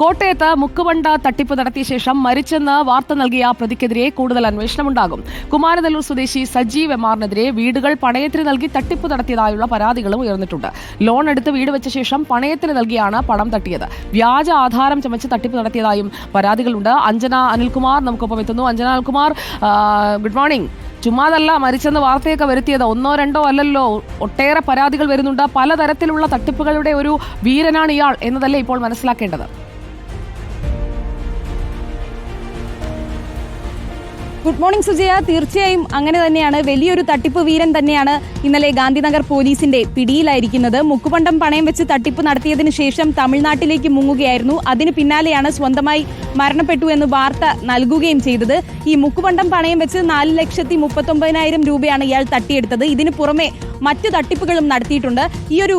കോട്ടയത്ത് മുക്കുവണ്ട തട്ടിപ്പ് നടത്തിയ ശേഷം മരിച്ചെന്ന് വാർത്ത നൽകിയ പ്രതിക്കെതിരെ കൂടുതൽ അന്വേഷണമുണ്ടാകും. കുമാരനല്ലൂർ സ്വദേശി സജീവ് എമാറിനെതിരെ വീടുകൾ പണയത്തിന് നൽകി തട്ടിപ്പ് നടത്തിയതായുള്ള പരാതികളും ഉയർന്നിട്ടുണ്ട്. ലോൺ എടുത്ത് വീട് വെച്ച ശേഷം പണയത്തിന് നൽകിയാണ് പണം തട്ടിയത്. വ്യാജ ആധാരം ചമച്ച് തട്ടിപ്പ് നടത്തിയതായും പരാതികളുണ്ട്. അഞ്ജന അനിൽകുമാർ നമുക്കൊപ്പം എത്തുന്നു. Anjana Anilkumar good morning. ചുമ്മാതല്ല മരിച്ചെന്ന് വാർത്തയൊക്കെ വരുത്തിയത് ഒന്നോ രണ്ടോ അല്ലല്ലോ. ഒട്ടേറെ പരാതികൾ വരുന്നുണ്ട്. പലതരത്തിലുള്ള തട്ടിപ്പുകളുടെ ഒരു വീരനാണ് ഇയാൾ എന്നതല്ലേ ഇപ്പോൾ മനസ്സിലാക്കേണ്ടത്? Good morning Sujaya. തീർച്ചയായും അങ്ങനെ തന്നെയാണ്. വലിയൊരു തട്ടിപ്പ് വീരൻ തന്നെയാണ് ഇന്നലെ ഗാന്ധിനഗർ പോലീസിന്റെ പിടിയിലായിരിക്കുന്നത്. മുക്കുപണ്ടം പണയം വെച്ച് തട്ടിപ്പ് നടത്തിയതിനു ശേഷം തമിഴ്നാട്ടിലേക്ക് മുങ്ങുകയായിരുന്നു. അതിന് പിന്നാലെയാണ് സ്വന്തമായി മരണപ്പെട്ടു എന്ന് വാർത്ത നൽകുകയും ചെയ്തത്. ഈ മുക്കുപണ്ടം പണയം വെച്ച് നാല് ലക്ഷത്തി മുപ്പത്തൊമ്പതിനായിരം രൂപയാണ് ഇയാൾ തട്ടിയെടുത്തത്. ഇതിനു പുറമെ മറ്റു തട്ടിപ്പുകളും നടത്തിയിട്ടുണ്ട്. ഈ ഒരു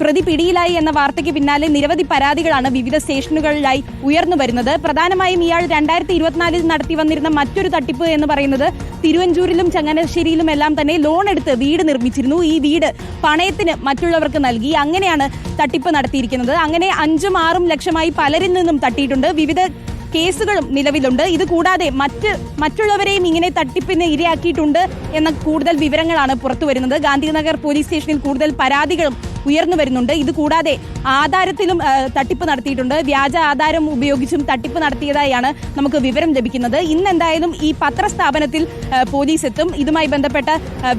പ്രതി പിടിയിലായി എന്ന വാർത്തയ്ക്ക് പിന്നാലെ നിരവധി പരാതികളാണ് വിവിധ സ്റ്റേഷനുകളിലായി ഉയർന്നു വരുന്നത്. പ്രധാനമായും ഇയാൾ രണ്ടായിരത്തി ഇരുപത്തിനാലിൽ നടത്തി വന്നിരുന്ന മറ്റൊരു തട്ടിപ്പ് എന്ന് പറയുന്നത് തിരുവഞ്ചൂരിലും ചങ്ങനാശ്ശേരിയിലും എല്ലാം തന്നെ ലോൺ എടുത്ത് വീട് നിർമ്മിച്ചിരുന്നു. ഈ വീട് പണയത്തിന് മറ്റുള്ളവർക്ക് നൽകി. അങ്ങനെയാണ് തട്ടിപ്പ് നടത്തിയിരിക്കുന്നത്. അങ്ങനെ അഞ്ചും ആറും ലക്ഷമായി പലരിൽ നിന്നും തട്ടിയിട്ടുണ്ട്. വിവിധ കേസുകളും നിലവിലുണ്ട്. ഇത് കൂടാതെ മറ്റ് മറ്റുള്ളവരെയും ഇങ്ങനെ തട്ടിപ്പിന് ഇരയാക്കിയിട്ടുണ്ട് എന്ന കൂടുതൽ വിവരങ്ങളാണ് പുറത്തു വരുന്നത് ഗാന്ധിനഗർ പോലീസ് സ്റ്റേഷനിൽ കൂടുതൽ പരാതികളും ഉയർന്നു വരുന്നുണ്ട്. ഇത് കൂടാതെ ആധാരത്തിലും തട്ടിപ്പ് നടത്തിയിട്ടുണ്ട്. വ്യാജ ആധാരം ഉപയോഗിച്ചും തട്ടിപ്പ് നടത്തിയതായാണ് നമുക്ക് വിവരം ലഭിക്കുന്നത്. ഇന്ന് എന്തായാലും ഈ പത്രസ്ഥാപനത്തിൽ പോലീസ് എത്തും ഇതുമായി ബന്ധപ്പെട്ട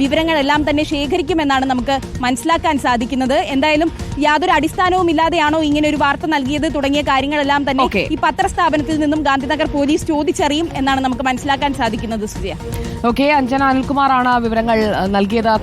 വിവരങ്ങളെല്ലാം തന്നെ ശേഖരിക്കുമെന്നാണ് നമുക്ക് മനസ്സിലാക്കാൻ സാധിക്കുന്നത്. എന്തായാലും യാതൊരു അടിസ്ഥാനവും ഇല്ലാതെയാണോ ഇങ്ങനെ ഒരു വാർത്ത നൽകിയത് തുടങ്ങിയ കാര്യങ്ങളെല്ലാം തന്നെ ഈ പത്രസ്ഥാപനത്തിൽ നിന്നും ഗാന്ധിനഗർ പോലീസ് ചോദിച്ചറിയും എന്നാണ് നമുക്ക് മനസ്സിലാക്കാൻ സാധിക്കുന്നത് സുജയ. ഓക്കെ അഞ്ജന അനിൽകുമാറാണ് വിവരങ്ങൾ നൽകിയത്.